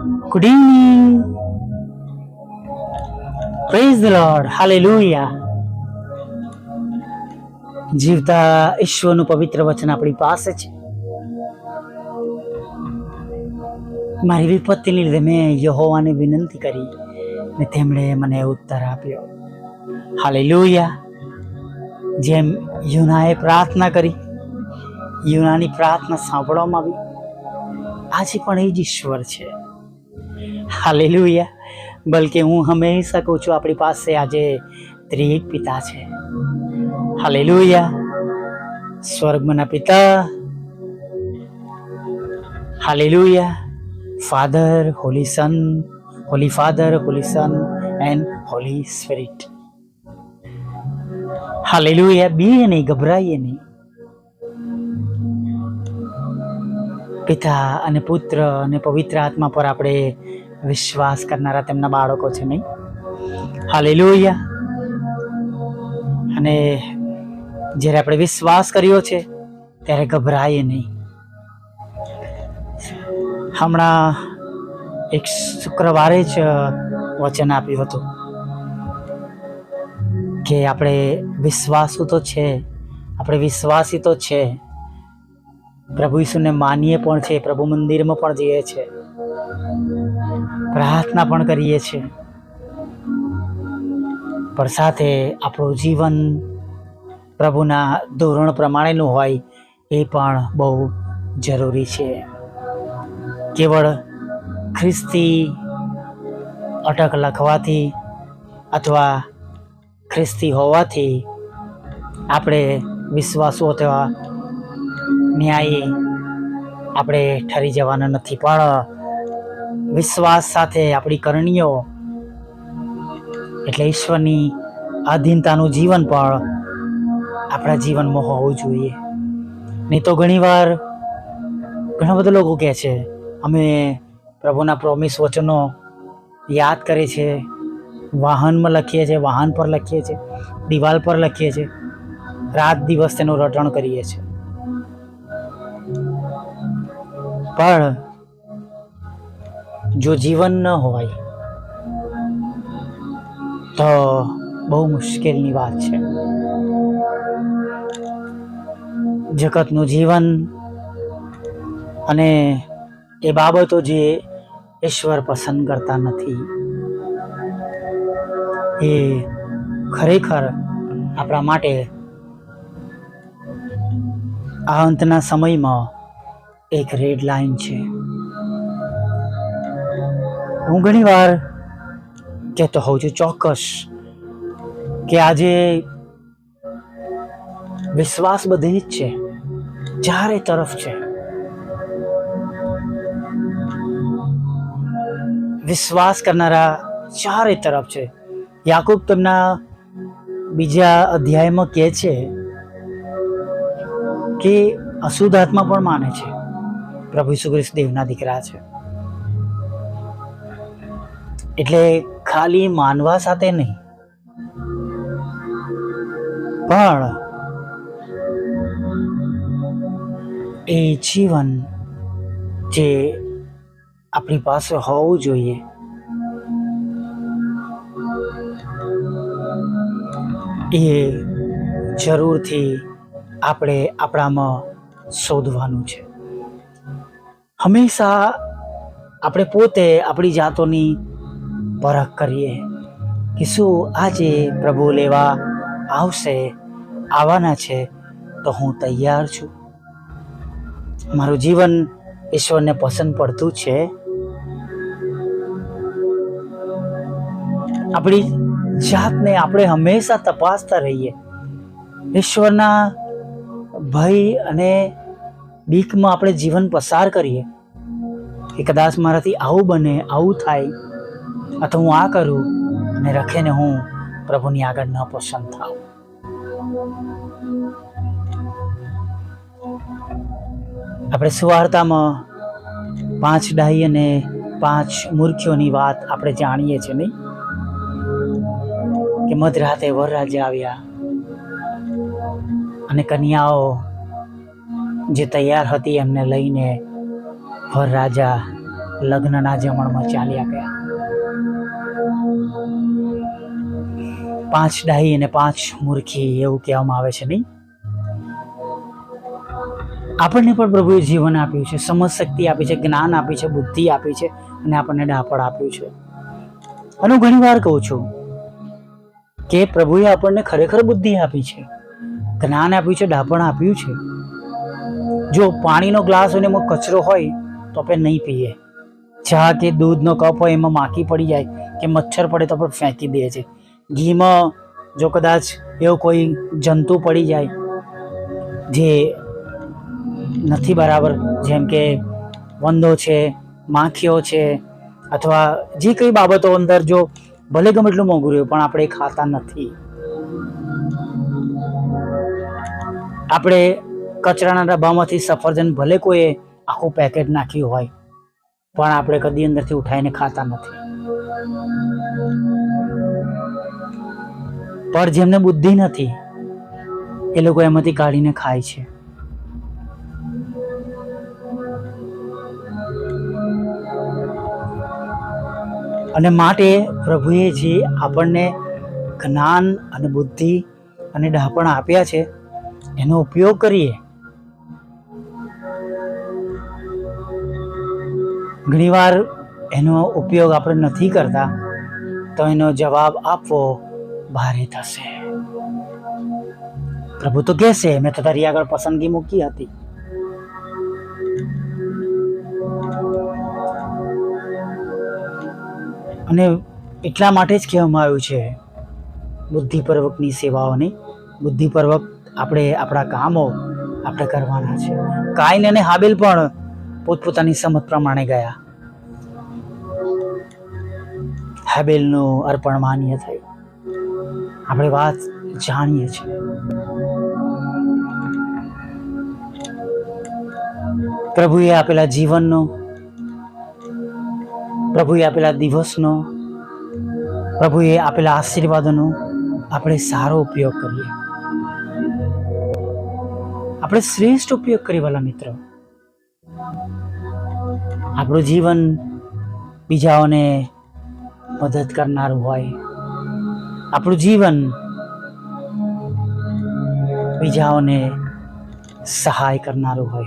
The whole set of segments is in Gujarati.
Good evening. Praise the Lord. Hallelujah. જીવતા ઈશ્વરનું પવિત્ર વચન આપણી પાસે છે મારી વિપત્તિને લીધે મેં યહોવાને વિનંતી કરી ને તેમણે મને ઉત્તર આપ્યો હાલેલુયા જેમ યુનાએ પ્રાર્થના કરી, યુનાની પ્રાર્થના સાંભળવામાં આવી આજે પણ એ જ ઈશ્વર છે હાલેલુયા. બલકે હું હંમેશા કહું છું, આપણી પાસે આજે ત્રિક પિતા છે. હાલેલુયા. સ્વર્ગમાંના પિતા. Hallelujah. Father, holy son, holy father, holy son, and holy spirit. Hallelujah. BA નહીં, ગભરાઈએ નહીં. પિતા અને પુત્ર અને પવિત્ર આત્મા પર આપણે વિશ્વાસ કરનારા તેમના બાળકો છે નહીં. હાલેલુયા. અને જ્યારે આપણે વિશ્વાસ કર્યો છે, ત્યારે ગભરાઈએ નહીં. હમણાં એક શુક્રવારે જ વચન આપ્યું હતું કે આપણે વિશ્વાસુ તો છે, આપણે વિશ્વાસી તો છે. પ્રભુ ઈસુને માનીએ પણ છે, પ્રભુ મંદિરમાં પણ જઈએ છે. પ્રાર્થના પણ કરીએ છીએ. પણ સાથે આપણું જીવન પ્રભુના ધોરણ પ્રમાણેનું હોય એ પણ બહુ જરૂરી છે. કેવળ ખ્રિસ્તી અટક લખવાથી અથવા ખ્રિસ્તી હોવાથી આપણે વિશ્વાસો અથવા ન્યાયી આપણે ઠરી જવાના નથી. પણ વિશ્વાસ સાથે આપણી કરણીઓ, એટલે ઈશ્વરની આધીનતાનું જીવન પણ આપણા જીવનમાં હોવું જોઈએ. નહીં તો ઘણીવાર ઘણા બધા લોકો કહે છે, અમે પ્રભુના પ્રોમિસ વચનો યાદ કરે છે વાહનમાં લખીએ છીએ, વાહન પર લખીએ છીએ, દિવાલ પર લખીએ છીએ, રાત દિવસ તેનું રટણ કરીએ છીએ. પણ જો જીવન ન હોય, તો બહુ મુશ્કેલની વાત છે. જગતનું જીવન અને એ બાબતો જે ઈશ્વર પસંદ કરતા નથી, એ ખરેખર આપણા માટે આ અંતના સમયમાં એક રેડ લાઈન છે. હું ઘણી વાર કહેતો હોઉં છું ચોક્કસ કે આજે વિશ્વાસ બધી જ છે, ચારે તરફ છે. વિશ્વાસ કરનારા ચારે તરફ છે. યાકૂબ તેમના બીજા અધ્યાયમાં કહે છે કે અશુદ્ધ આત્મા પણ માને છે. પ્રભુ ઈસુ ખ્રિસ્ત દેવના દીકરા છે. એટલે ખાલી માનવા સાથે નહીં. પણ એ જીવન જે આપણી પાસે હોવું જોઈએ, એ જરૂરથી આપણે આપણામાં શોધવાનું છે. હંમેશા આપણે પોતે આપણી જાતોની પરખ કરીએ. કે શું આજે પ્રભુ લેવા આવશે, આવવાના છે, તો હું તૈયાર છું. મારું જીવન ઈશ્વરને પસંદ પડતું છે. આપણી જાતને આપણે હંમેશા તપાસતા રહીએ. ઈશ્વરના ભય અને બીકમાં આપણે જીવન પસાર કરીએ. કે કદાચ મારાથી આવું બને, આવું થાય. અથવા હું આ કરું અને રખેને હું પ્રભુની આગળ ન પસંદ થાઉં. આપણે સુવાર્તામાં પાંચ ડાહી અને પાંચ મૂર્ખીઓની વાત આપણે જાણીએ છીએ નહીં? કે મધરાતે વરરાજા આવ્યા અને કન્યાઓ જે તૈયાર હતી એમને લઈને વરરાજા લગ્નના જમણમાં ચાલ્યા ગયા. પાંચ ડાહી અને પાંચ મૂર્ખી એવું કહેવામાં આવે છે નહીં? આપણને પણ પ્રભુએ જીવન આપ્યું છે સમજ શક્તિ આપી છે, જ્ઞાન આપી છે, બુદ્ધિ આપી છે અને આપણને ડાપણ આપ્યું છે. અને હું ઘણી વાર કહું છું કે પ્રભુએ આપણને ખરેખર બુદ્ધિ આપી છે, જ્ઞાન આપ્યું છે, ડાપણ આપ્યું છે. જો પાણીનો ગ્લાસ અને એમાં કચરો હોય તો આપણે નહીં પીએ. ચા કે દૂધનો કપ હોય એમાં માખી પડી જાય કે મચ્છર પડે તો આપણે ફેંકી દે છે. ઘીમાં જો કદાચ એવું કોઈ જંતુ પડી જાય જે નથી બરાબર, જેમ કે વંદો છે, માખીઓ છે, અથવા જે કઈ બાબતો અંદર જો ભલે ગમે એટલું મોંઘું રહ્યું પણ આપણે ખાતા નથી. આપણે કચરાના ડબ્બામાંથી સફરજન ભલે કોઈએ આખું પેકેટ નાખ્યું હોય પણ આપણે કદી અંદરથી ઉઠાઈને ખાતા નથી. પણ જેમને બુદ્ધિ નથી, એ લોકો એમાંથી કાઢીને ખાય છે. અને માટે પ્રભુએ જે આપણને જ્ઞાન અને બુદ્ધિ અને ડહાપણ આપ્યા છે, એનો ઉપયોગ કરીએ ઘણીવાર એનો ઉપયોગ આપણે નથી કરતા, તો એનો જવાબ આપવો ભારે થશે. પ્રભુ તો કહેશે, મેં તો તારી આગળ પસંદગી મૂકી હતી. અને એટલા માટે જ કહેવામાં આવ્યું છે, બુદ્ધિપૂર્વકની સેવાઓની, બુદ્ધિપૂર્વક આપણે આપણા કામો આપણે કરવાના છે. કાઈન અને હાબેલ પણ પોતપોતાની સમજ પ્રમાણે ગયા. હેબેલનું અર્પણ માન્ય થયું. આપણે વાત જાણીએ છીએ. પ્રભુએ આપેલા જીવનનો, પ્રભુએ આપેલા દિવસનો, પ્રભુએ આપેલા આશીર્વાદોનો આપણે સારો ઉપયોગ કરીએ. આપણે શ્રેષ્ઠ ઉપયોગ કરીએ વાલા મિત્રો. આપણું જીવન બીજાઓને મદદ કરનારું હોય. આપણું જીવન બીજાઓને સહાય કરનારું હોય.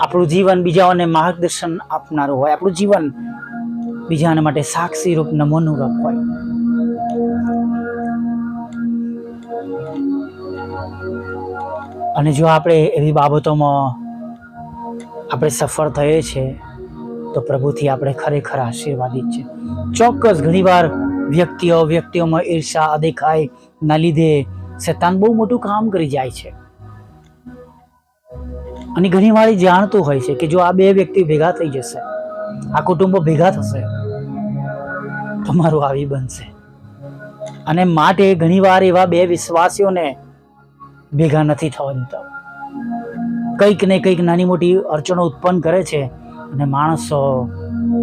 આપણું જીવન બીજાઓને માર્ગદર્શન આપનારું હોય. આપણું જીવન બીજાને માટે સાક્ષી રૂપ નમૂનુરૂપ હોય. અને જો આપણે એવી બાબતોમાં આપણે સફળ થઈએ છે, તો પ્રભુથી આપણે ખરેખર આશીર્વાદિત છે. ચોક્કસ ઘણીવાર વ્યક્તિઓ, વ્યક્તિઓમાં ઈર્ષા, અદેખાય ના લીધે શેતાન બહુ મોટું કામ કરી જાય છે. અને ઘણી વાર જાણતું હોય છે કે જો આ બે વ્યક્તિ ભેગા થઈ જશે, આ કુટુંબ ભેગા થશે, તો મારું આવી બનશે. અને માટે ઘણીવાર એવા બે વિશ્વાસીઓને ભેગા નથી થવા દેતા કંઈક ને કંઈક નાની મોટી અડચણો ઉત્પન્ન કરે છે અને માણસો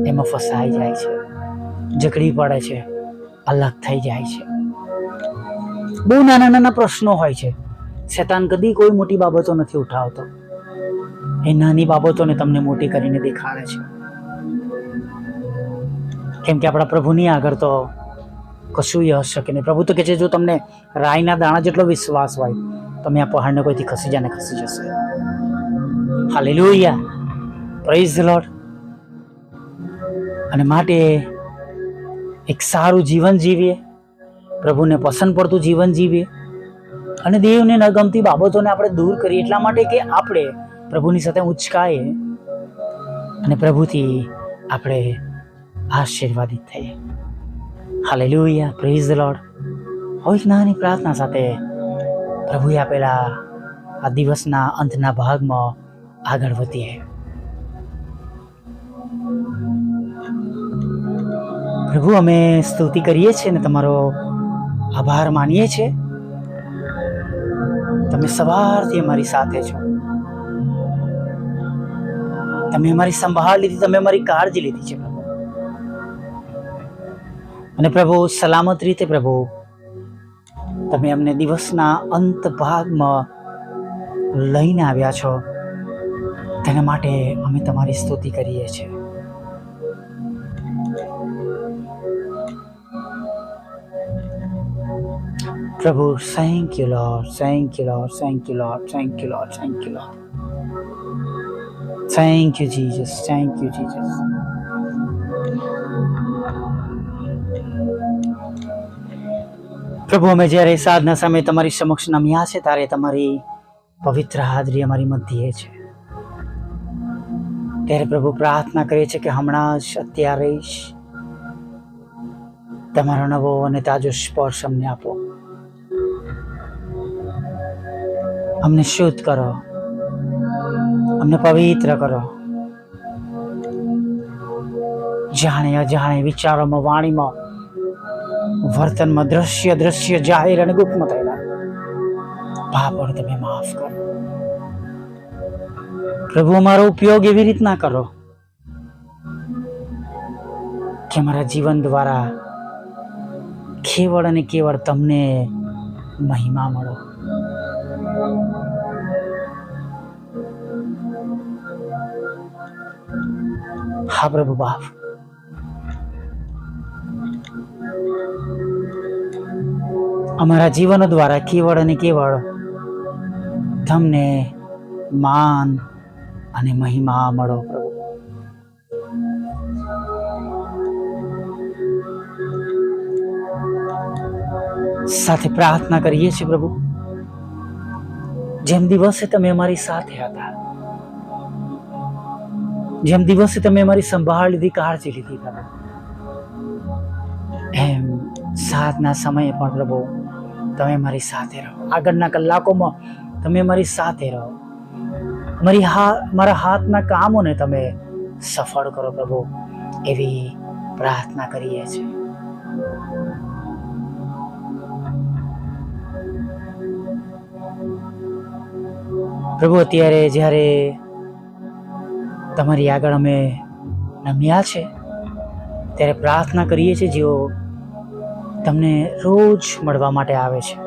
એમાં ફસાઈ જાય છે, જકડી પડે છે, અલગ થઈ જાય છે. બહુ નાના નાના પ્રશ્નો હોય છે. શેતાન કદી કોઈ મોટી બાબતો નથી ઉઠાવતો. એ નાની બાબતોને તમને મોટી કરીને દેખાડે છે. કેમ કે આપણા પ્રભુની આગળ તો કશું યશ શકે નહીં. પ્રભુ તો કહે છે, જો તમને રાયના દાણા જેટલો વિશ્વાસ હોય, તમે આ પહાડને કોઈથી ખસી જાને ખસી જશે. હાલેલુયા. પ્રેઝ લોર્ડ અને માટે એક સારું જીવન જીવીએ. પ્રભુને પસંદ પડતું જીવન જીવીએ. અને દેવને ન ગમતી બાબતોને આપણે દૂર કરીએ. એટલા માટે કે આપણે પ્રભુની સાથે ઉચકાઈએ અને પ્રભુથી આપણે આશીર્વાદિત થઈએ. હાલેલુયા. પ્રેઝ લોડ હોય નાની પ્રાર્થના સાથે પ્રભુએ આપેલા આ દિવસના અંતના ભાગમાં આગળ વધીએ. પ્રભુ, અમે સ્તુતિ કરીએ છીએ ને તમારો આભાર માનીએ છીએ. તમે સવારથી અમારી સાથે છો. તમે અમારી સંભાળ લીધી, તમે અમારી કાળજી લીધી છે અને પ્રભુ, સલામત રીતે પ્રભુ, તમે અમને દિવસના અંત ભાગમાં લઈને આવ્યા છો. તેના માટે અમે તમારી સ્તુતિ કરીએ છીએ. પ્રભુ thank you lord thank you lord thank you lord thank you lord thank you lord thank you Jesus thank you Jesus પ્રભુ, અમે જ્યારે સાધના સમયે તમારી સમક્ષ નમ્યા છે, ત્યારે તમારી પવિત્ર હાજરી અમારી મધ્યે છે. ત્યારે પ્રભુ પ્રાર્થના કરીએ છીએ કે હમણાં જ અત્યારે જ તમારો નવો અને તાજો સ્પર્શ અમને આપો. અમને શુદ્ધ કરો. અમને પવિત્ર કરો. જાણે અજાણે વિચારોમાં, વાણીમાં, વર્તનમાં દ્રશ્ય દ્રશ્ય જાહેર અને ગુપ્તમાં થયેલા. પાપડ તમે માફ કરો. પ્રભુ, અમારો ઉપયોગ એવી રીતના કરો કે અમારા જીવન દ્વારા કેવળ અને કેવળ તમને મહિમા મળો. હા, પ્રભુ બાપ. અમારા જીવન દ્વારા કેવળ અને કેવળ તમને માન અને મહિમા મળો પ્રભુ. સાથે પ્રાર્થના કરીએ છીએ પ્રભુ. જેમ દિવસે તમે અમારી સાથે હતા, જેમ દિવસે તમે અમારી સંભાળ લીધી, કાળજી લીધી પ્રભુ. એમ સાતના સમયે પણ પ્રભુ, તમે મારી સાથે રહો. આગળના કલાકોમાં તમે મારી સાથે રહો. મારી હા, મારા હાથના કામોને તમે સફળ કરો પ્રભુ, એવી પ્રાર્થના કરીએ છીએ. પ્રભુ, અત્યારે જ્યારે તમારી આગળ અમે નમ્યા છે, ત્યારે પ્રાર્થના કરીએ છીએ જેઓ તમને રોજ મળવા માટે આવે છે.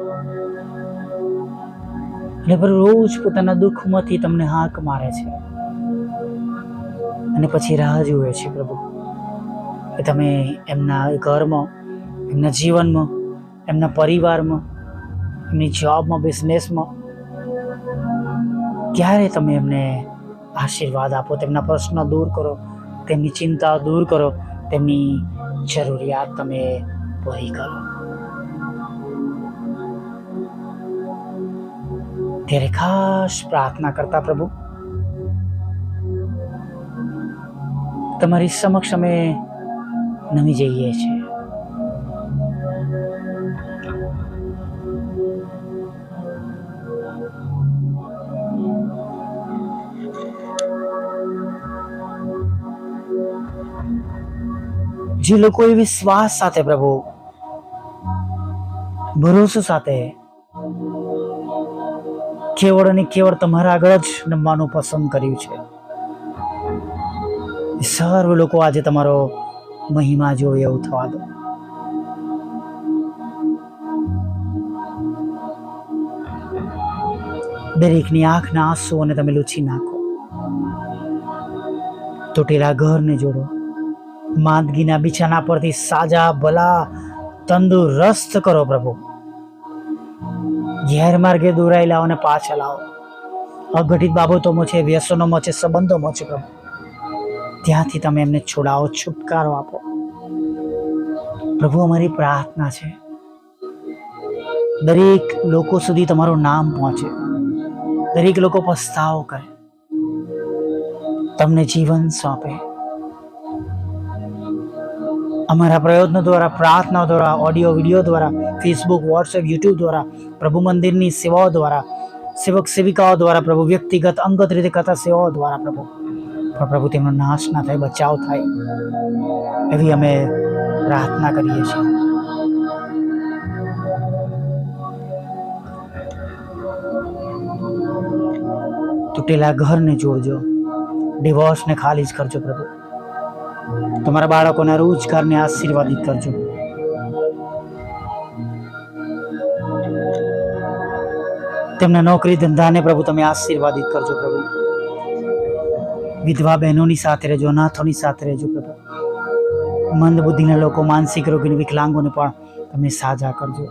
અને રોજ પોતાના દુઃખમાંથી તમને હાંક મારે છે. અને પછી રાહ જુએ છે પ્રભુ, કે તમે એમના ઘરમાં, એમના જીવનમાં, એમના પરિવારમાં, એમની જોબમાં બિઝનેસમાં ક્યારે તમે એમને આશીર્વાદ આપો, તેમના પ્રશ્નો દૂર કરો, તેમની ચિંતા દૂર કરો, તેમની જરૂરિયાત તમે પૂરી કરો. ત્યારે ખાસ પ્રાર્થના કરતા પ્રભુ. તમારી સમક્ષ અમે નમી જઈએ છીએ. જે લોકો એ વિશ્વાસ સાથે પ્રભુ, ભરોસો સાથે કેવળ અને કેવળ તમારા આગળ જ નમવાનું પસંદ કર્યું છે. સર્વ લોકો આજે તમારો મહિમા જોવે એવું થવા દો. દરેકની આંખના આંસુઓને તમે લૂછી નાખો. તૂટેલા ઘરને જોડો. માંદગીના બિછાના પરથી સાજા, ભલા, તંદુરસ્ત કરો પ્રભુ. ગેરમાર્ગે દોરાયેલાઓને પાછા લાવો અઘટિત બાબતોમાં છે વ્યસનોમાં છે સંબંધોમાં છે પ્રભુ. ત્યાંથી તમે એમને છોડાવો, છુટકારો આપો. પ્રભુ, અમારી પ્રાર્થના છે. દરેક લોકો સુધી તમારું નામ પહોંચે. દરેક લોકો પસ્તાવો કરે. તમને જીવન સોંપે. અમારા પ્રયત્નો દ્વારા પ્રાર્થના દ્વારા, ઓડિયો, વીડિયો દ્વારા ફેસબુક વોટ્સએપ યુટ્યુબ દ્વારા પ્રભુ મંદિરની સેવાઓ દ્વારા, સેવક સેવિકાઓ દ્વારા, પ્રભુ વ્યક્તિગત, અંગત રીતે કરતા સેવાઓ દ્વારા પ્રભુ. પણ પ્રભુ, તેમનો નાશ ના થાય, બચાવ થાય. એવી અમે પ્રાર્થના કરીએ છીએ. તૂટેલા ઘરને જોડજો. ડિવોર્સને ખાલી જ કરજો પ્રભુ. તમારા બાળકોના રોજગારને આશીર્વાદિત કરજો. તેમના નોકરી ધંધાને પ્રભુ તમે આશીર્વાદિત કરજો પ્રભુ. વિધવા બહેનોની સાથે રહેજો, અનાથોની સાથે રહેજો પ્રભુ. મંદ બુદ્ધિના લોકો, માનસિક રોગીને વિકલાંગોને પણ તમે સાજા કરજો.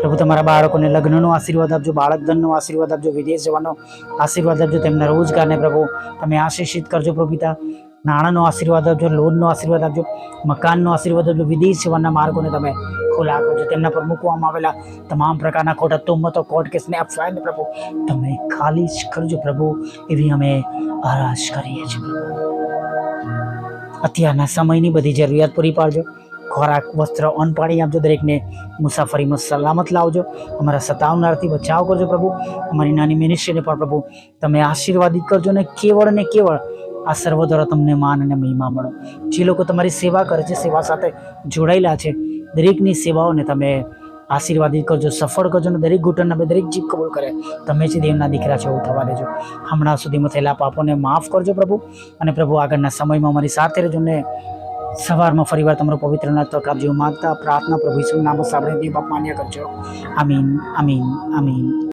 પ્રભુ, તમારા બાળકોને લગ્નનો આશીર્વાદ આપજો, બાળક ધનનો આશીર્વાદ આપજો, વિદેશ જવાનો આશીર્વાદ આપજો, તેમના રોજગારને પ્રભુ તમે આશીષિત કરજો પ્રભુ પિતા નાણાંનો આશીર્વાદ આપજો, લોનનો આશીર્વાદ આપજો, મકાનનો આશીર્વાદ આપજો, વિદેશ જવાના માર્ગોને તમે ખુલ્લા કરજો તેમના પર મૂકવામાં આવેલા તમામ પ્રકારના ખોટા તુમતો કોર્ટ કેસને અફવાને પ્રભુ, તમે ખાલી જ કરજો પ્રભુ, એવી અમે આરાશ કરીએ છીએ અત્યારના સમયની બધી જરૂરિયાત પૂરી પાડજો. ખોરાક, વસ્ત્ર અન્ન પાણી આપજો દરેકને. મુસાફરીમાં સલામત લાવજો. અમારા સતાવનારથી બચાવ કરજો પ્રભુ. અમારી નાની મિનિસ્ટ્રીને પણ પ્રભુ, તમે આશીર્વાદિત કરજો ને કેવળ ને કેવળ આ સર્વ દ્વારા તમને માન અને મહિમા મળો. જે લોકો તમારી સેવા કરે છે, સેવા સાથે જોડાયેલા છે દરેકની સેવાઓને તમે આશીર્વાદિત કરજો, સફળ કરજો અને દરેક ઘૂંટણના અમે દરેક જીભ કબૂલ કરે. તમે જ દેવના દીકરા છો એવું થવા દેજો. હમણાં સુધીમાં થયેલા પાપોને માફ કરજો પ્રભુ અને પ્રભુ આગળના સમયમાં અમારી સાથે રહેજો ને સવારમાં ફરીવાર તમારો પવિત્ર તક આપજો. માગતા પ્રાર્થના, પ્રભુ ઈશ્વર નામ સાંભળીને દેવ બાપ કરજો. આમીન આમીન આમીન.